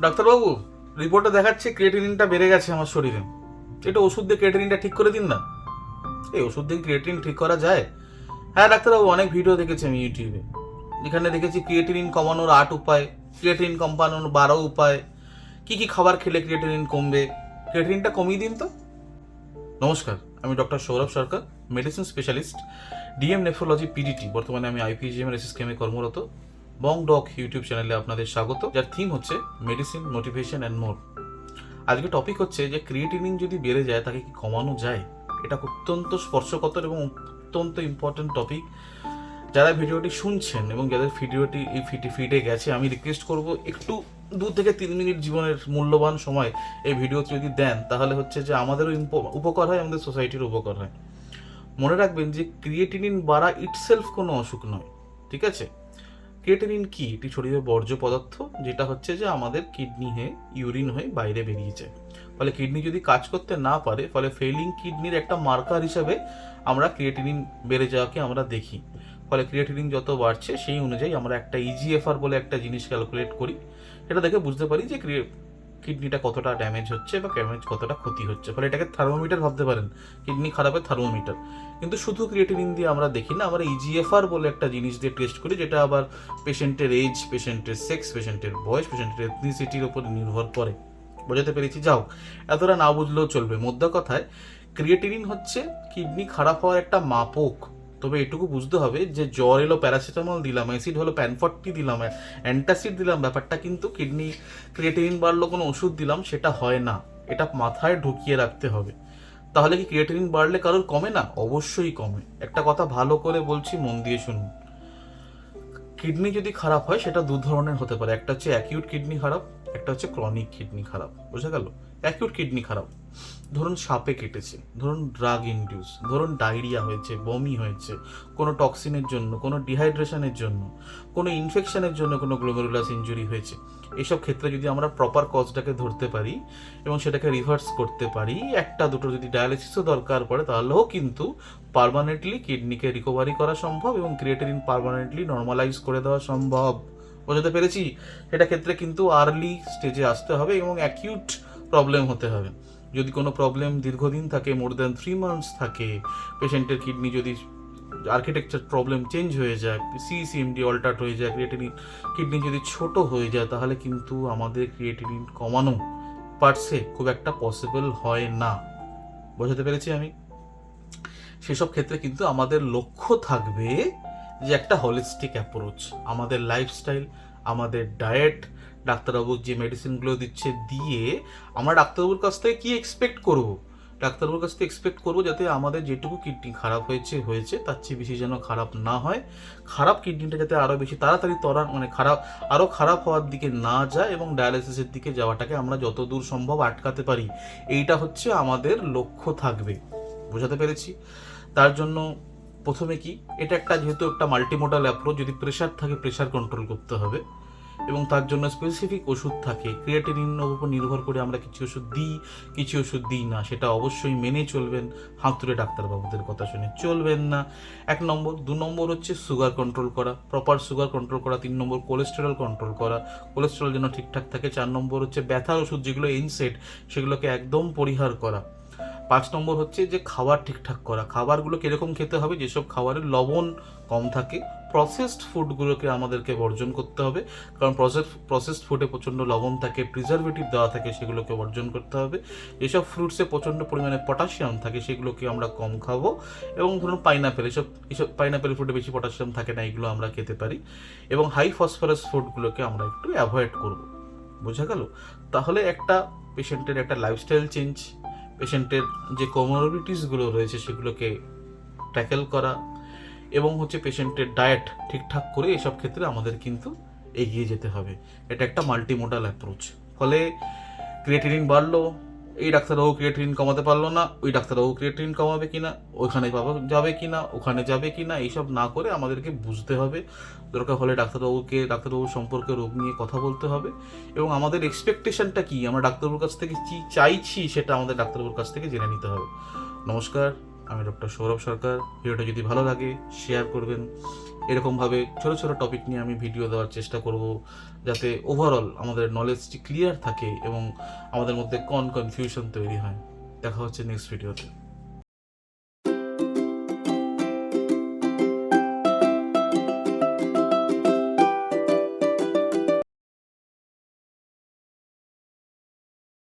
ডাক্তারবাবু, রিপোর্টে দেখাচ্ছে ক্রিয়েটিনিনটা বেড়ে গেছে আমার শরীরে। এটা ওষুধ দিয়ে ক্রিয়েটিনিনটা ঠিক করে দিন না। এই ওষুধ দিয়ে ক্রিয়েটিনিন ঠিক করা যায়? হ্যাঁ ডাক্তারবাবু, অনেক ভিডিও দেখেছি আমি ইউটিউবে। যেখানে দেখেছি ক্রিয়েটিনিন কমানোর আট উপায় ক্রিয়েটিনিন কমানোর বারো উপায়, কি কি খাবার খেলে ক্রিয়েটিনিন কমবে। ক্রিয়েটিনিনটা কমিয়ে দিন তো। নমস্কার। আমি doctor Sourav Sarkar medicine specialist DM nephrology PDT বর্তমানে আমি আইপিজিএম এর এসএসকেমে কর্মরত। বং ডক ইউটিউব চ্যানেলে আপনাদের স্বাগত। যার থিম হচ্ছে মেডিসিন মোটিভেশন অ্যান্ড মোর আজকে টপিক হচ্ছে যে ক্রিয়েটিনিন যদি বেড়ে যায়, তাকে কি কমানো যায়? এটা অত্যন্ত স্পর্শকাতর এবং অত্যন্ত ইম্পর্টেন্ট টপিক যারা ভিডিওটি শুনছেন এবং যাদের ভিডিওটি এই ফিটে গেছে, আমি রিকোয়েস্ট করব একটু দু থেকে তিন মিনিট জীবনের মূল্যবান সময় এই ভিডিওতে যদি দেন, তাহলে হচ্ছে যে আমাদেরও উপকার হয়, আমাদের সোসাইটির উপকার হয়। মনে রাখবেন যে ক্রিয়েটিনিন বাড়া ইটসেলফ কোনো অসুখ নয়, ঠিক আছে? ক্রিয়েটিনিন কি? এটি শরীরের বর্জ্য পদার্থ, যেটা হচ্ছে যে আমাদের কিডনি হয়ে ইউরিন হয়ে বাইরে বেরিয়ে যায় ফলে কিডনি যদি কাজ করতে না পারে, ফলে ফেলিং কিডনির একটা মার্কার হিসাবে আমরা ক্রিয়েটিনিন বেড়ে যাওয়াকে আমরা দেখি। ফলে ক্রিয়েটিনিন যত বাড়ছে, সেই অনুযায়ী আমরা একটা ইজিএফআর বলে একটা জিনিস ক্যালকুলেট করি। সেটা দেখে বুঝতে পারি যে কিডনিটা কতটা ড্যামেজ হচ্ছে বা ড্যামেজ কতটা ক্ষতি হচ্ছে। ফলে এটাকে থার্মোমিটার ভাবতে পারেন, কিডনি খারাপের থার্মোমিটার কিন্তু শুধু ক্রিয়েটিনিন দিয়ে আমরা দেখি না, আমরা ইজিএফআর বলে একটা জিনিস দিয়ে টেস্ট করি, যেটা আবার পেশেন্টের এজ পেশেন্টের সেক্স পেশেন্টের বয়স পেশেন্টের এথনিসিটির উপর নির্ভর করে। বোঝাতে পেরেছি? যাও এতটা না বুঝলেও চলবে। মোদ্দা কথায় ক্রিয়েটিনিন হচ্ছে কিডনি খারাপ হওয়ার একটা মাপক। তবে এটুকু বুঝতে হবে যে জ্বর এলো প্যারাসিটামল দিলাম, অ্যাসিড হলো প্যানফর্টি দিলাম অ্যান্টাসিড দিলাম, ব্যাপারটা কিন্তু কিডনি ক্রিয়েটিনিন বাড়লো, কোনো ওষুধ দিলাম, সেটা হয় না। এটা মাথায় ঢুকিয়ে রাখতে হবে। তাহলে কি ক্রিয়েটিনিন বাড়লে কারোর কমে না? অবশ্যই কমে। একটা কথা ভালো করে বলছি, মন দিয়ে শুনুন। কিডনি যদি খারাপ হয়, সেটা দু ধরনের হতে পারে। একটা হচ্ছে অ্যাকিউট কিডনি খারাপ একটা হচ্ছে ক্রনিক কিডনি খারাপ, বোঝা গেল? অ্যাকিউট কিডনি খারাপ। ধরুন সাপে কেটেছে, ধরুন ড্রাগ ইনডিউস ধরুন ডায়রিয়া হয়েছে, বমি হয়েছে, কোনো টক্সিনের জন্য, কোনো ডিহাইড্রেশনের জন্য, কোনো ইনফেকশনের জন্য কোনো গ্লোমেরুলাস ইঞ্জুরি হয়েছে। এসব ক্ষেত্রে যদি আমরা প্রপার কজটাকে ধরতে পারি এবং সেটাকে রিভার্স করতে পারি, একটা দুটো যদি ডায়ালিসিসও দরকার পড়ে, তাহলেও কিন্তু পারমানেন্টলি কিডনিকে রিকভারি করা সম্ভব এবং ক্রিয়েটিনিন পারমানেন্টলি নর্মালাইজ করে দেওয়া সম্ভব। বোঝাতে পেরেছি? সেটা ক্ষেত্রে কিন্তু আর্লি স্টেজে আসতে হবে এবং অ্যাকিউট প্রবলেম হতে হবে। যদি কোনো প্রবলেম দীর্ঘদিন থাকে মোর দ্যান থ্রি মান্থস থাকে পেশেন্টের কিডনি যদি আর্কিটেকচার প্রবলেম চেঞ্জ হয়ে যায় সিসিএমডি অল্টার্ট হয়ে যায় ক্রিয়েটিনিন কিডনি যদি ছোট হয়ে যায়, তাহলে কিন্তু আমাদের ক্রিয়েটিনিন কমানো পারছে খুব একটা পসিবল হয় না। বোঝাতে পেরেছি আমি? সেসব ক্ষেত্রে কিন্তু আমাদের লক্ষ্য থাকবে যে একটা হলিস্টিক অ্যাপ্রোচ আমাদের লাইফস্টাইল আমাদের ডায়েট ডাক্তারবাবু যে মেডিসিনগুলো দিচ্ছে দিয়ে আমরা ডাক্তারবাবুর কাছ থেকে কী এক্সপেক্ট করব? ডাক্তারবাবুর কাছ থেকে এক্সপেক্ট করব যাতে আমাদের যেটুকু কিডনি খারাপ হয়েছে হয়েছে, তার চেয়ে বেশি যেন খারাপ না হয়। খারাপ কিডনিটা যাতে আরও বেশি তাড়াতাড়ি তরা মানে খারাপ আরও খারাপ হওয়ার দিকে না যায় এবং ডায়ালিসিসের দিকে যাওয়াটাকে আমরা যত দূর সম্ভব আটকাতে পারি। এইটা হচ্ছে আমাদের লক্ষ্য থাকবে। বোঝাতে পেরেছি? তার জন্য প্রথমে কি? এটা একটা যেহেতু একটা মাল্টিমোডাল অ্যাপ্রোচ যদি প্রেশার থাকে প্রেশার কন্ট্রোল করতে হবে। এবং তার জন্য স্পেসিফিক ওষুধ থাকে। ক্রিয়েটিনিনের উপর নির্ভর করে আমরা কিছু ওষুধ দিই, কিছু ওষুধ দিই না। সেটা অবশ্যই মেনে চলবেন। হাতুড়ে ডাক্তারবাবুদের কথা শুনে চলবেন না। এক নম্বর। দু নম্বর হচ্ছে সুগার কন্ট্রোল করা। প্রপার সুগার কন্ট্রোল করা। তিন নম্বর কোলেস্টেরল কন্ট্রোল করা। কোলেস্টেরল যেন ঠিকঠাক থাকে। চার নম্বর হচ্ছে ব্যথার ওষুধ, যেগুলো ইনসেট সেগুলোকে একদম পরিহার করা। পাঁচ নম্বর হচ্ছে যে খাবার ঠিকঠাক করা। খাবারগুলো কীরকম খেতে হবে? যেসব খাবারের লবণ কম থাকে প্রসেসড ফুডগুলোকে আমাদেরকে বর্জন করতে হবে। কারণ প্রসেস প্রসেসড ফুডে প্রচণ্ড লবণ থাকে প্রিজারভেটিভ দেওয়া থাকে, সেগুলোকে বর্জন করতে হবে। যেসব ফ্রুটসে প্রচণ্ড পরিমাণে পটাশিয়াম থাকে, সেগুলোকে আমরা কম খাব। এবং ধরুন পাইনাপেল এসব এসব পাইনাপেল ফুডে বেশি পটাশিয়াম থাকে না, এগুলো আমরা খেতে পারি। এবং হাই ফসফরাস ফুডগুলোকে আমরা একটু অ্যাভয়েড করব। বোঝা গেল? তাহলে একটা পেশেন্টের একটা লাইফস্টাইল চেঞ্জ পেশেন্টের যে কমোরবিটিসগুলো রয়েছে সেগুলোকে ট্যাকেল করা এবং হচ্ছে পেশেন্টের ডায়েট ঠিকঠাক করে এসব ক্ষেত্রে আমাদের কিন্তু এগিয়ে যেতে হবে। এটা একটা মাল্টিমোডাল অ্যাপ্রোচ ফলে ক্রিয়েটিনিন বাড়লো এই ডাক্তারবাবু ক্রিয়েটিন কমাতে পারল না, ওই ডাক্তারবাবু ক্রিয়েটিন কমাবে কিনা ওইখানে পাবো, যাবে কিনা, ওখানে যাবে কিনা, এইসব না করে আমাদেরকে বুঝতে হবে। দরকার হলে ডাক্তারবাবুকে, ডাক্তারবাবুর সম্পর্কে রোগ নিয়ে কথা বলতে হবে। এবং আমাদের এক্সপেকটেশনটা কি? আমরা ডাক্তারবাবুর কাছ থেকে কি চাইছি সেটা আমাদের ডাক্তারবাবুর কাছ থেকে জেনে নিতে হবে। নমস্কার। আমি ডক্টর সৌরভ সরকার। ভিডিওটা যদি ভালো লাগে শেয়ার করবেন। এরকমভাবে ছোট ছোট টপিক নিয়ে আমি ভিডিও দেওয়ার চেষ্টা করব, যাতে ওভারঅল আমাদের নলেজটি ক্লিয়ার থাকে এবং আমাদের মধ্যে কন কনফিউশন তৈরি হয়। দেখা হচ্ছে নেক্সট ভিডিওতে